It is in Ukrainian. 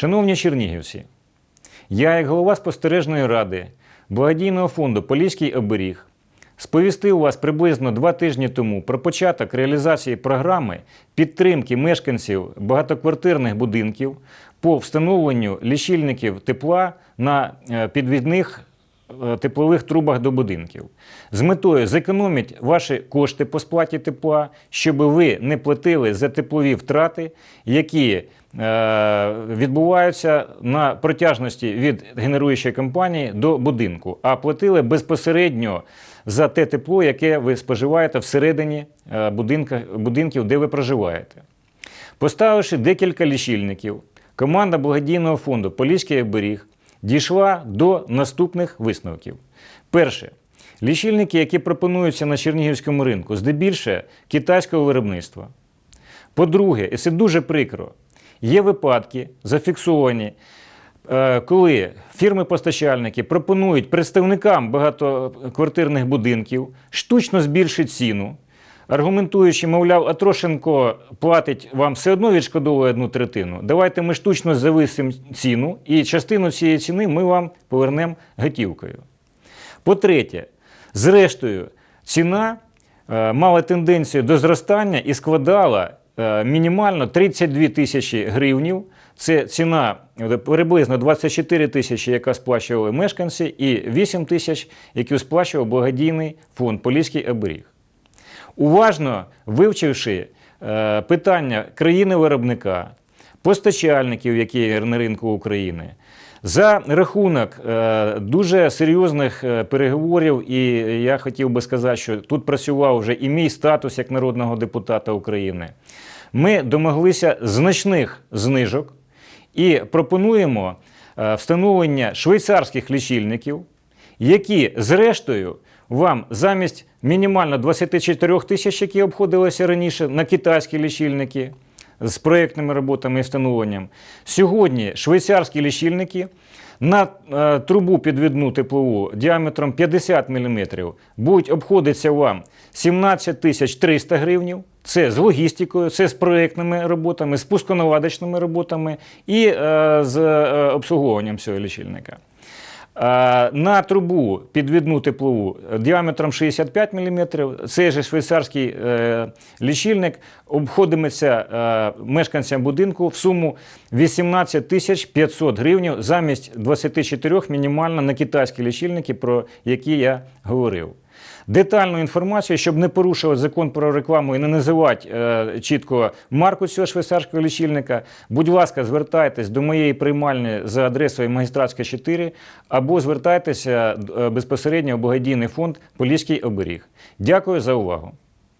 Шановні чернігівці, я, як голова спостережної ради благодійного фонду Поліський оберіг, сповістив вас приблизно два тижні тому про початок реалізації програми підтримки мешканців багатоквартирних будинків по встановленню лічильників тепла на е, підвідних теплових трубах до будинків з метою зекономити ваші кошти по сплаті тепла, щоб ви не платили за теплові втрати, які е, відбуваються на протяжності від генеруючої компанії до будинку, а платили безпосередньо за те тепло, яке ви споживаєте всередині е, будинків, де ви проживаєте. Поставивши декілька лічильників, команда благодійного фонду Поліський оберіг дійшла до наступних висновків. Перше. Лічильники, які пропонуються на чернігівському ринку, здебільше китайського виробництва. По-друге, і це дуже прикро, є випадки зафіксовані, е, коли фірми-постачальники пропонують представникам багатоквартирних будинків штучно збільшити ціну, аргументуючи, мовляв, а Трошенко платить вам все одно відшкодовує одну третину. Давайте ми штучно зависимо ціну, і частину цієї ціни ми вам повернемо готівкою. По-третє, зрештою, ціна е, мала тенденцію до зростання і складала е, мінімально 32 тисячі гривнів. Це ціна е, приблизно 24 тисячі, яка сплачували мешканці, і 8 тисяч, які сплачував благодійний фонд Поліський оберіг. Уважно вивчивши е, питання країни-виробника, постачальників, які є на ринку України, за рахунок е, дуже серйозних е, переговорів, і я хотів би сказати, що тут працював вже і мій статус як народного депутата України. Ми домоглися значних знижок і пропонуємо встановлення швейцарських лічильників, які, зрештою, вам замість мінімально 24 тисяч, які обходилися раніше на китайські лічильники з проєктними роботами і встановленням, сьогодні швейцарські лічильники на е, трубу підвідну теплову діаметром 50 мм будуть обходитися вам 17 тисяч 300 гривнів. Це з логістикою, це з проєктними роботами, з пусконаладочними роботами і е, з е, обслуговуванням цього лічильника. Е, На трубу підвідну теплову діаметром 65 мм, цей же швейцарський е, лічильник обходиметься е, мешканцям будинку в суму 18 тисяч 500 гривень замість 24 мінімально на китайські лічильники, про які я говорив. Детальну інформацію, щоб не порушувати закон про рекламу і не називати е, чітко марку цього швейцарського лічильника, будь ласка, звертайтесь до моєї приймальні за адресою Магістратська 4 або звертайтеся е, безпосередньо в благодійний фонд Поліський оберіг. Дякую за увагу.